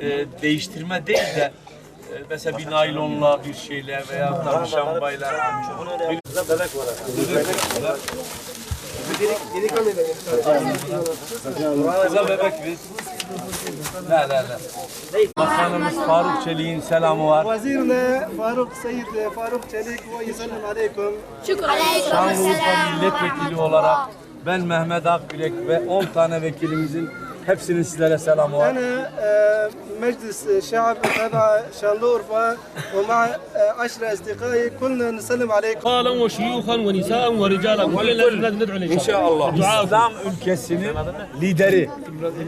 e, değiştirme değil de e, mesela bir naylonla bir şeyle veya bir şambayla. Bir... Kıza bebek biz. La la la. Bakanımız Faruk Çelik'in selamı var. Vezirle Faruk Seyit Faruk Çelik ve yüzünün aleyküm. Şükür aleyküm. Şanlıurfa milletvekili olarak ben Mehmet Akbilek ve 10 tane vekilimizin hepsinin sizlere selamı var. انا آه، مجلس شعب تبع شانلورفا ومع آه، عشرة اصدقائي كلنا نسلم عليكم اطفالا وشيوخا ونساء ورجالا كلنا لازم لازم ندعو ان شاء الله دعاء İslam ülkesinin lideri.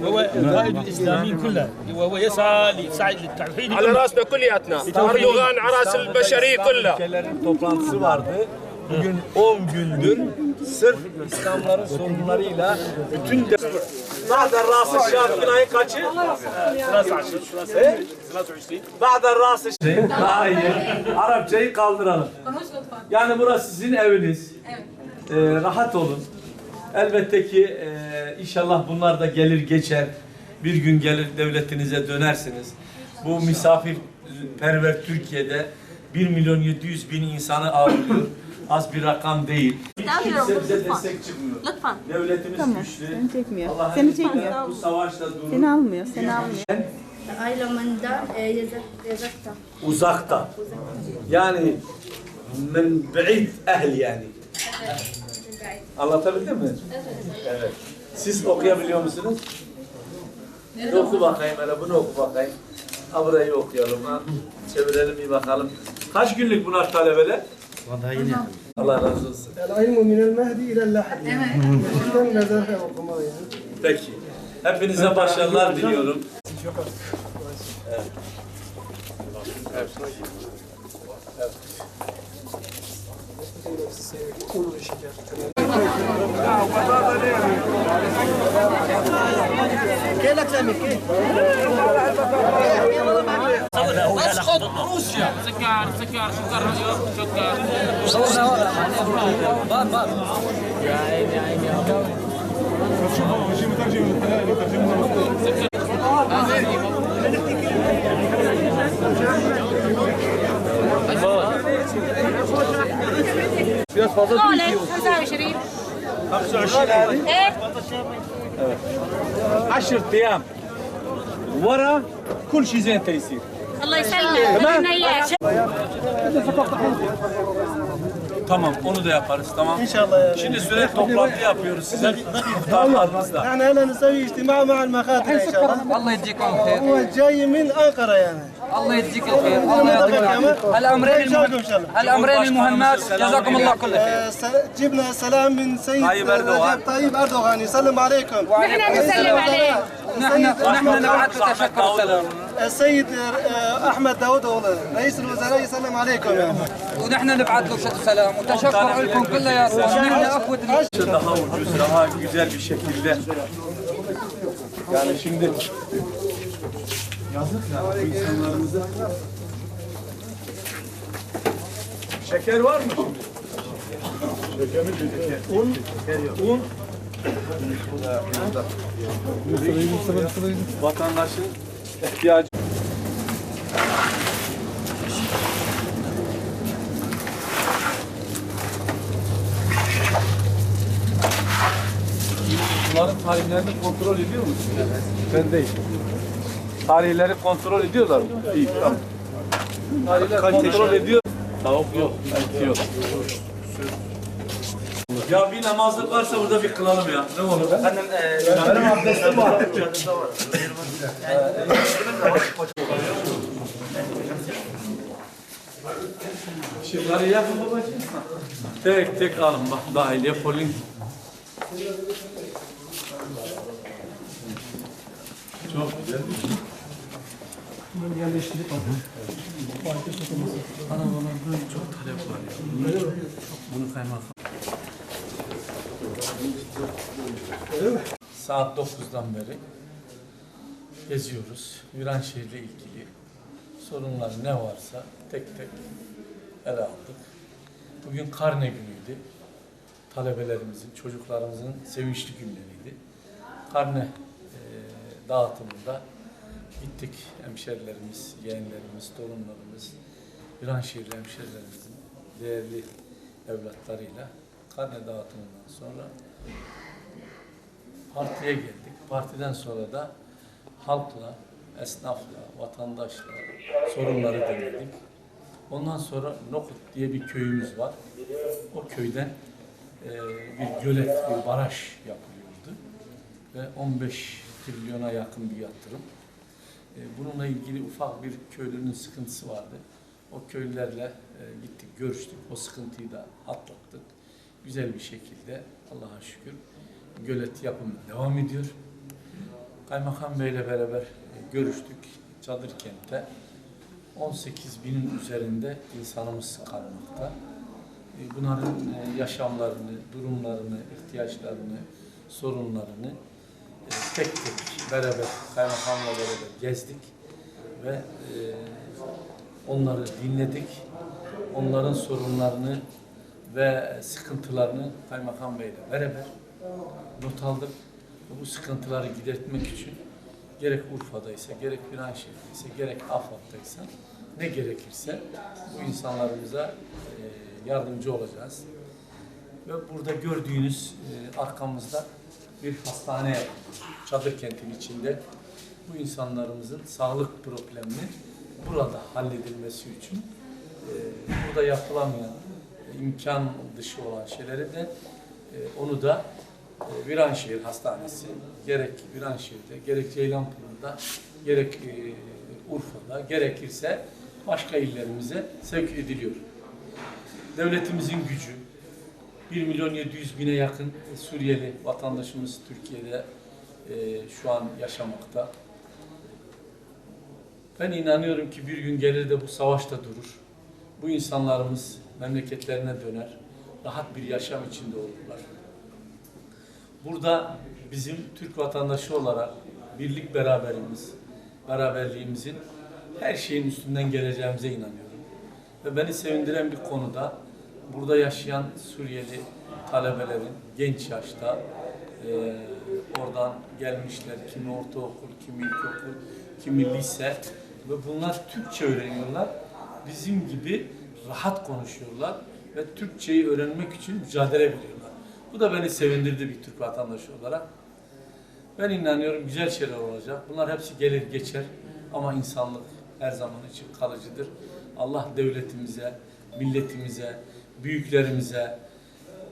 هو قائد الاسلاميين كلها وهو يسعى يسعى للتوحيد على راسنا كلياتنا اردوغان على راس البشريه كلها Ülkelerin toplantısı vardı. Bugün 10 gündür sırf İslamların sorunlarıyla bütün de... بعد الراس الشاب ayın kaçı? 23 بعد الراس الشاب Hayır. Arapçayı kaldıralım. Yani burası sizin eviniz. Ee, rahat olun. Elbette ki e, inşallah bunlar da gelir geçer. Bir gün gelir devletinize dönersiniz. Bu misafirperver Türkiye'de 1 milyon 700 bin insanı ağırlıyor. Az bir rakam değil. Hiç kimse bize destek çıkmıyor. Lütfen. Devletimiz tamam. güçlü. Seni çekmiyor. Allah seni çekmiyor. Bu savaşta durur. Seni almıyor. Seni almıyor. Ben, Ailemden uzakta. Uzakta. Yani men bi'id ehl yani. Evet. Anlatabildim mi? Evet. evet. Siz okuyabiliyor musunuz? Nerede oku bakayım hele bunu oku bakayım. Ha burayı okuyalım ha. Çevirelim bir bakalım. Kaç günlük bunlar talebeler? Vallahi yine. Allah razı olsun. El ilmu minel mehdi ilel lahdi. Evet. Mezarhe okuma yani. Peki. Hepinize başarılar diliyorum. Evet. Evet. Gel akşam iki. أسقط روسيا. صورنا يا عيني يا عيني مترجم 10 أيام ورا كل شيء زين تيسير Tamam. Onu da yaparız tamam. İnşallah yani. Şimdi sürekli toplantı yapıyoruz sizin muhtarlarınızla. Yani hele nüsevi ihtima ma'al mekatire inşallah. Allah yedecek onu. Ama cayı min Ankara yani. الله يجزيك الخير الله يعطيك العافيه الامرين المهم الامرين المهمات جزاكم الله كل خير آه، جبنا سلام من سيد طيب أردوغان. رجب طيب أردوغان يسلم عليكم نحن نسلم عليك نحن نحن نبعث له تشكر السلام السيد آه، أحمد داود أولا رئيس الوزراء يسلم عليكم يعني. ونحن نبعث له شكر سلام وتشكر لكم كلياتكم نحن اخوه daha ucuz, daha güzel bir şekilde. Yani şimdi yazık ya bu insanlarımıza. Şeker var mı şimdi? Şeker. Un, un. Vatandaşın ihtiyacı. Bunların tarihlerini kontrol ediyor musun? Evet. Ben değil. Tarihleri kontrol ediyorlar mı? İyi, tamam. Tarihler kontrol ediyor. Tavuk yok, et yok. Ya bir namazlık varsa burada bir kılalım ya. Ne olur? Efendim, benim abdestim var. Şıkları yakın babacığım. Tek tek alın bak dahiliye polin. Çok güzel. Arabalarda çok talep var ya. Bunu kaymak. Saat 9'dan beri geziyoruz. Viranşehir'le ilgili sorunlar ne varsa tek tek ele aldık. Bugün karne günüydü. Talebelerimizin, çocuklarımızın sevinçli günleriydi. Karne e, dağıtımında gittik hemşerilerimiz, yeğenlerimiz, torunlarımız, Viranşehirli hemşerilerimizin değerli evlatlarıyla karne dağıtımından sonra partiye geldik. Partiden sonra da halkla, esnafla, vatandaşla sorunları dinledik. Ondan sonra Nokut diye bir köyümüz var. O köyden e, bir gölet, bir baraj yapılıyordu. Ve 15 trilyona yakın bir yatırım. E, bununla ilgili ufak bir köylünün sıkıntısı vardı. O köylülerle e, gittik, görüştük. O sıkıntıyı da atlattık. Güzel bir şekilde Allah'a şükür gölet yapımı devam ediyor. Kaymakam Bey'le beraber e, görüştük. Çadır kentte 18 binin üzerinde insanımız kalmakta. Bunların yaşamlarını, durumlarını, ihtiyaçlarını, sorunlarını tek tek beraber, kaymakamla beraber gezdik ve e, onları dinledik. Onların sorunlarını ve sıkıntılarını kaymakam beyle beraber not aldık. Bu sıkıntıları gidertmek için gerek Urfa'daysa, gerek Viranşehir'deyse, gerek AFAD'daysa ne gerekirse bu insanlarımıza e, yardımcı olacağız. Ve burada gördüğünüz e, arkamızda bir hastane çadır kentin içinde bu insanlarımızın sağlık problemini burada halledilmesi için e, burada yapılamayan imkan dışı olan şeyleri de e, onu da e, Viranşehir Hastanesi gerek Viranşehir'de gerek Ceylanpınar'da gerek Urfa'da gerekirse başka illerimize sevk ediliyor. Devletimizin gücü 1 milyon 700 bine yakın Suriyeli vatandaşımız Türkiye'de e, şu an yaşamakta. Ben inanıyorum ki bir gün gelir de bu savaş da durur. Bu insanlarımız memleketlerine döner. Rahat bir yaşam içinde olurlar. Burada bizim Türk vatandaşı olarak birlik beraberimiz, beraberliğimizin her şeyin üstünden geleceğimize inanıyorum. Ve beni sevindiren bir konuda burada yaşayan Suriyeli talebelerin genç yaşta eee, oradan gelmişler. Kimi ortaokul, kimi ilkokul, kimi lise ve bunlar Türkçe öğreniyorlar. Bizim gibi rahat konuşuyorlar ve Türkçeyi öğrenmek için mücadele veriyorlar. Bu da beni sevindirdi bir Türk vatandaşı olarak. Ben inanıyorum güzel şeyler olacak. Bunlar hepsi gelir geçer ama insanlık her zaman için kalıcıdır. Allah devletimize, milletimize, büyüklerimize,